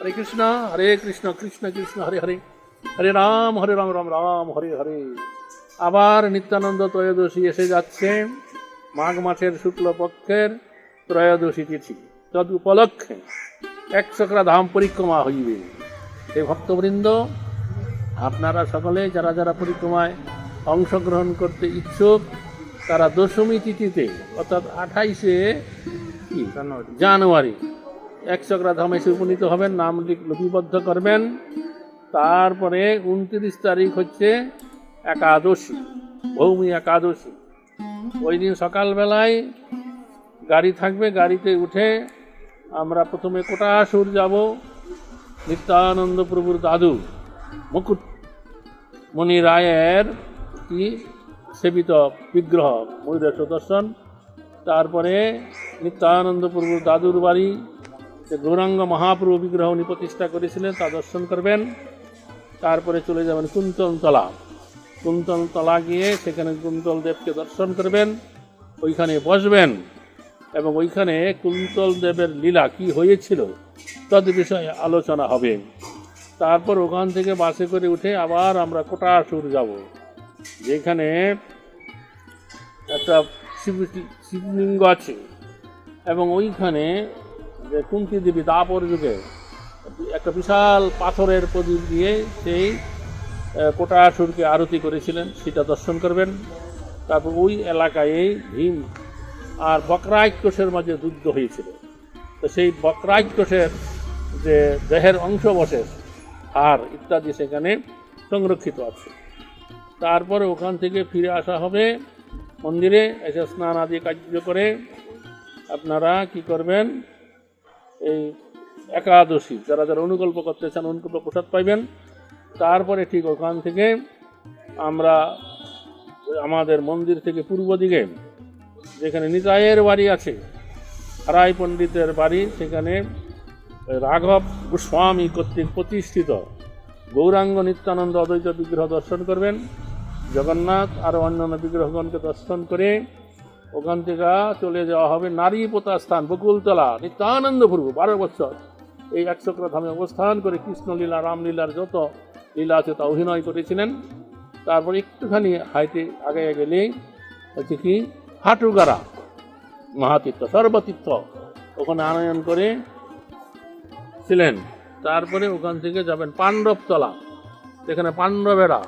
হরে কৃষ্ণ হরে কৃষ্ণ কৃষ্ণ কৃষ্ণ, হরে হরে। হরে রাম হরে রাম রাম রাম, হরে হরে। আবার নিত্যানন্দ ত্রয়োদশী এসে যাচ্ছে। মাঘ মাসের শুক্লপক্ষের ত্রয়োদশী তিথি। তদ উপলক্ষে এক চক্রা ধাম পরিক্রমা হইবে। এই ভক্তবৃন্দ, আপনারা সকলে যারা যারা পরিক্রমায় অংশগ্রহণ করতে ইচ্ছুক, তারা দশমী তিথিতে, অর্থাৎ আঠাইশে জানুয়ারি। এক চক্রা ধামে উপনীত হবেন, নাম লিপিবদ্ধ করবেন। তারপরে উনত্রিশ তারিখ হচ্ছে একাদশী, ভৌমি একাদশী। ওই দিন সকালবেলায় গাড়ি থাকবে, গাড়িতে উঠে আমরা প্রথমে কোটাসুর যাব, নিত্যানন্দ প্রভুর দাদু মুকুট মণি রায়ের কি? সেবিত বিগ্রহ ময়ূরেশ দর্শন তারপরে নিত্যানন্দ প্রভুর দাদুর বাড়ি যে গৌরাঙ্গ মহাপ্রভু বিগ্রহ উনি প্রতিষ্ঠা করেছিলেন, তা দর্শন করবেন। তারপরে চলে যাবেন কুন্তলতলা। কুন্তলতলা গিয়ে সেখানে কুন্তল দেবকে দর্শন করবেন, ওইখানে বসবেন এবং ওইখানে কুন্তল দেবের লীলা কি হয়েছিল তদ বিষয়ে আলোচনা হবে। তারপর ওখান থেকে বাসে করে উঠে আবার আমরা কোটাসুর যাব, যেখানে একটা শিব শিবলিঙ্গ আছে এবং ওইখানে যে কুন্তি দেবী দাপর যুগে একটা বিশাল পাথরের প্রদীপ দিয়ে সেই কোটাসুরকে আরতি করেছিলেন সেটা দর্শন করবেন। তারপর ওই এলাকায় ভীম আর বকরাক্ষসের মাঝে যুদ্ধ হয়েছিল। তো সেই বকরাক্ষসের যে দেহের অংশ বসে হাড় ইত্যাদি সেখানে সংরক্ষিত আছে। তারপরে ওখান থেকে ফিরে আসা হবে, মন্দিরে এসে স্নান আদি কার্য করে আপনারা কি করবেন এই একাদশী, যারা যারা অনুকল্প করতে চান, অনুকল্প প্রসাদ পাইবেন, তারপরে ঠিক ওখান থেকে আমরা আমাদের মন্দির থেকে পূর্ব দিকে, যেখানে নিতাইয়ের বাড়ি আছে হারাই পণ্ডিতের বাড়ি, সেখানে রাঘব গোস্বামী কর্তৃক প্রতিষ্ঠিত গৌরাঙ্গ নিত্যানন্দ অদ্বৈত বিগ্রহ দর্শন করবেন, জগন্নাথ আর অন্যান্য বিগ্রহগণকে দর্শন করে ওখান থেকে চলে যাওয়া হবে নারী পোতা স্থান, বকুলতলা, নিত্যানন্দ বারো বছর এই একচক্র ধামে অবস্থান করে কৃষ্ণলীলা, রামলীলার যত লীলা আছে তা অভিনয় করেছিলেন। তারপর একটুখানি হাইটে আগে গেলেই হচ্ছে কি, হাটুগারা, মহাতীর্থ, সর্বতীর্থ, ওখানে আনয়ন করে ছিলেন। তারপরে ওখান থেকে যাবেন পাণ্ডবতলা সেখানে পাণ্ডবেরা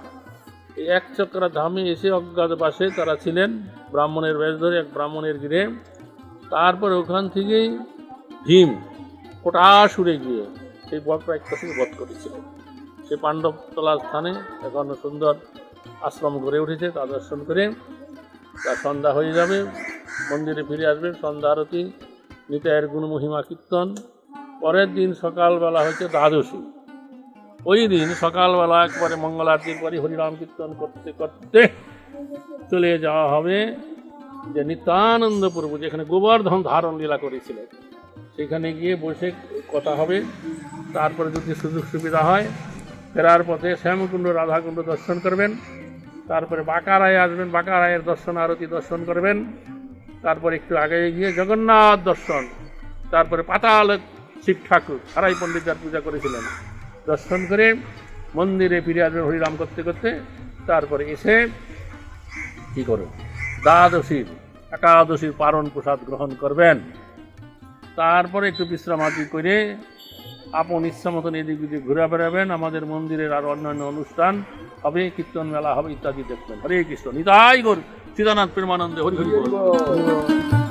এক চক্রা ধামে এসে অজ্ঞাত পাশে তারা ছিলেন ব্রাহ্মণের বেশ ধরে এক ব্রাহ্মণের গিরে তারপরে ওখান থেকেই ভীম কোটাসুরে গিয়ে সেই একটাকে বধ করেছিলেন সেই পাণ্ডবতলা স্থানে এখন সুন্দর আশ্রম গড়ে উঠেছে, তা দর্শন করে তা সন্ধ্যা হয়ে যাবে, মন্দিরে ফিরে আসবেন সন্ধ্যা আরতি নিতায়ের গুণমহিমা কীর্তন। পরের দিন সকালবেলা হচ্ছে দ্বাদশী। ওই দিন সকালবেলা একবারে মঙ্গল আরতির পরে হরিনাম কীর্তন করতে করতে চলে যাওয়া হবে যে নিত্যানন্দ প্রভু, যেখানে গোবর্ধন ধারণ লীলা করেছিলেন। সেখানে গিয়ে বসে কথা হবে। তারপরে যদি সুযোগ সুবিধা হয়, ফেরার পথে শ্যামকুণ্ড, রাধাকুণ্ড দর্শন করবেন। তারপরে বাঁকারায় আসবেন, বাঁকারায়ের দর্শন, আরতি দর্শন করবেন। তারপর একটু আগে গিয়ে জগন্নাথ দর্শন। তারপরে পাতাল শিব ঠাকুর হারাই পণ্ডিতার পূজা করেছিলেন। দর্শন করে মন্দিরে ফিরে আসবেন হরিনাম করতে করতে, তারপরে এসে কি করো দ্বাদশীর একাদশীর পারণ প্রসাদ গ্রহণ করবেন। তারপরে একটু বিশ্রামাদি করে আপন ইচ্ছা মতন এদিক ওদিক ঘুরে বেড়াবেন। আমাদের মন্দিরের আর অন্যান্য অনুষ্ঠান হবে, কীর্তন মেলা হবে, ইত্যাদি দেখবেন। হরে কৃষ্ণ। নিতাই গর। সীতানাথ প্রেমানন্দে, হরি হরি।